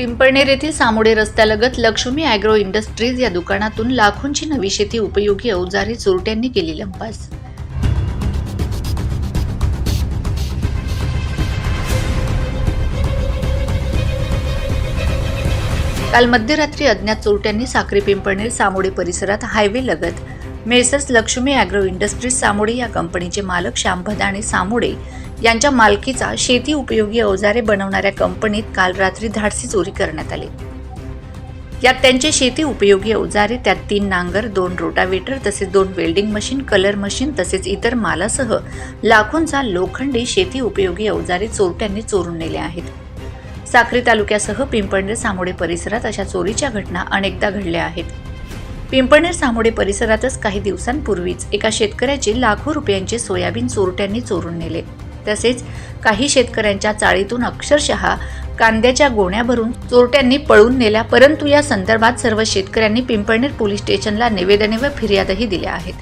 पिंपळनेर येथील सामोडे रस्त्यालगत Lakshmi agro Industries या दुकानातून लाखोंची नवी शेती उपयोगी अवजारे चोरट्यांनी केली लंपास. काल मध्यरात्री अज्ञात चोरट्यांनी साखरे पिंपळनेर सामोडे परिसरात हायवे लगत. Messrs Lakshmi Agro Industries Samode या कंपनीचे मालक श्याम भदाणे सामोडे यांच्या मालकीचा शेती उपयोगी अवजारे बनवणाऱ्या कंपनीत काल रात्री धाडसी चोरी करण्यात आली. यात त्यांचे शेती उपयोगी अवजारे त्यात तीन नांगर दोन रोटावेटर तसेच दोन वेल्डिंग मशीन कलर मशीन तसेच इतर मालासह लाखोंचा लोखंडी शेती उपयोगी अवजारे चोरट्यांनी चोरून नेले आहेत. साक्री तालुक्यासह पिंपळनेर सामोडे परिसरात अशा चोरीच्या घटना अनेकदा घडल्या आहेत. पिंपळनेर सामोडे परिसरातच काही दिवसांपूर्वीच एका शेतकऱ्याचे लाखो रुपयांचे सोयाबीन चोरट्यांनी चोरून नेले. तसेच काही शेतकऱ्यांच्या चाळीतून अक्षरशः कांद्याच्या गोण्या भरून चोरट्यांनी पळून नेल्या. परंतु या संदर्भात सर्व शेतकऱ्यांनी पिंपळनेर पोलीस स्टेशनला निवेदने व फिर्यादही दिल्या आहेत.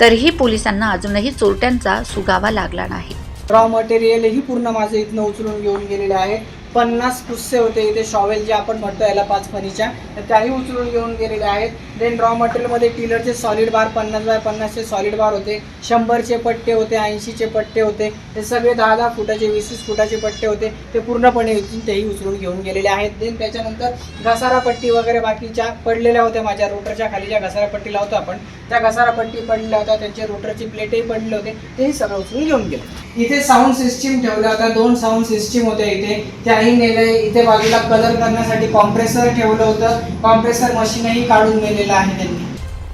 तरीही पोलिसांना अजूनही चोरट्यांचा सुगावा लागला नाही. रॉ मटेरियल ही पूर्ण माझं इथनं उचलून घेऊन गेलेले आहे. पन्नास कुस्से होते इथे शॉवेल जे आपण म्हणतो याला पाच फणीच्या. तर त्याही उचलून घेऊन गेलेले आहेत. देन रॉ मटेरियलमध्ये टिलरचे सॉलिड बार पन्नास बाय पन्नासचे सॉलिड बार होते. शंभरचे पट्टे होते ऐंशीचे पट्टे होते. ते सगळे दहा दहा फुटाचे वीस वीस फुटाचे पट्टे होते. ते पूर्णपणे इथून तेही उचलून घेऊन गेलेले आहेत. देन त्याच्यानंतर घसारा पट्टी वगैरे बाकीच्या पडलेल्या होत्या माझ्या रोटरच्या खाली ज्या घसारा पट्टी लावतो आपण. त्या घसारा पट्टी पडलेल्या होत्या. त्यांचे रोटरची प्लेटही पडले होते. तेही सगळं उचलून घेऊन गेले. इथे साऊंड सिस्टीम ठेवल्या होत्या दोन साऊंड सिस्टीम होत्या इथे. त्याही नेले. इथे बाजूला कलर करण्यासाठी कॉम्प्रेसर ठेवलं होतं. कॉम्प्रेसर मशीनही काढून नेलेलं आहे त्यांनी.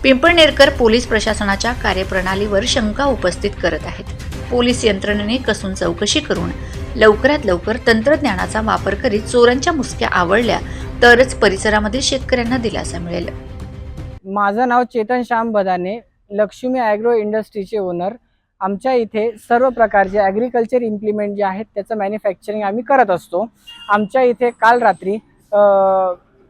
पिंपळनेरकर पोलीस प्रशासनाच्या कार्यप्रणालीवर शंका उपस्थित करत आहेत. पोलीस यंत्रणेने कसून चौकशी करून लवकरात लवकर तंत्रज्ञानाचा वापर करीत चोरांच्या मुसक्या आवळल्या तरच परिसरामध्ये शेतकऱ्यांना दिलासा मिळेल. माझं नाव चेतन श्याम बदाने लक्ष्मी ॲग्रो इंडस्ट्रीचे ओनर. आमच्या इथे सर्व प्रकारचे ॲग्रिकल्चर इम्प्लिमेंट जे आहेत त्याचं मॅन्युफॅक्चरिंग आम्ही करत असतो. आमच्या इथे काल रात्री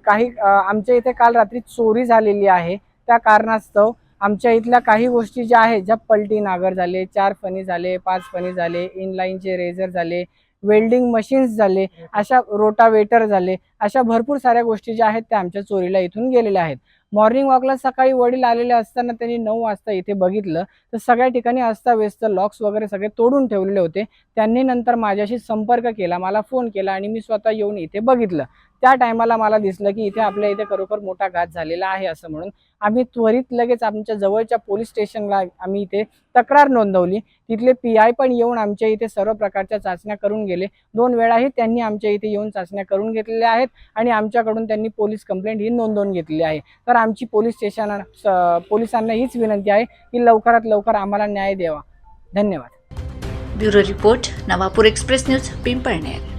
काही आमच्या इथे काल रात्री चोरी झालेली आहे. त्या कारणास्तव आमच्या इथल्या काही गोष्टी ज्या आहेत ज्या पलटी नागर झाले चार फणी झाले पाच फणी झाले इनलाईनचे रेझर झाले वेल्डिंग मशीन्स झाले अशा रोटावेटर झाले अशा भरपूर साऱ्या गोष्टी ज्या आहेत त्या आमच्या चोरीला इथून गेलेल्या आहेत. मॉर्निंग वॉकला सकाळी वडील आलेले असताना त्यांनी नऊ वाजता इथे बघितलं. तर सगळ्या ठिकाणी अस्ताव्यस्त लॉक्स वगैरे सगळे तोडून ठेवलेले होते. त्यांनी नंतर माझ्याशी संपर्क केला मला फोन केला आणि मी स्वतः येऊन इथे बघितलं. त्या टायमाला मला दिसलं की इथे आपल्या इथे खरोखर मोठा घात झालेला आहे असं म्हणून आम्ही त्वरित लगेच आमच्या जवळच्या पोलीस स्टेशनला आम्ही इथे तक्रार नोंदवली. तिथले पी आय पण येऊन आमच्या इथे सर्व प्रकारच्या चाचण्या करून गेले. दोन वेळाही त्यांनी आमच्या इथे येऊन चाचण्या करून घेतलेल्या आहेत आणि आमच्याकडून त्यांनी पोलीस कंप्लेंट ही नोंदवून घेतलेली आहे. तर आमची पोलीस स्टेशन स- पोलिसांना हीच विनंती आहे की लवकरात लवकर आम्हाला न्याय द्यावा. धन्यवाद. Bureau report Navapur Express News Pimpalner.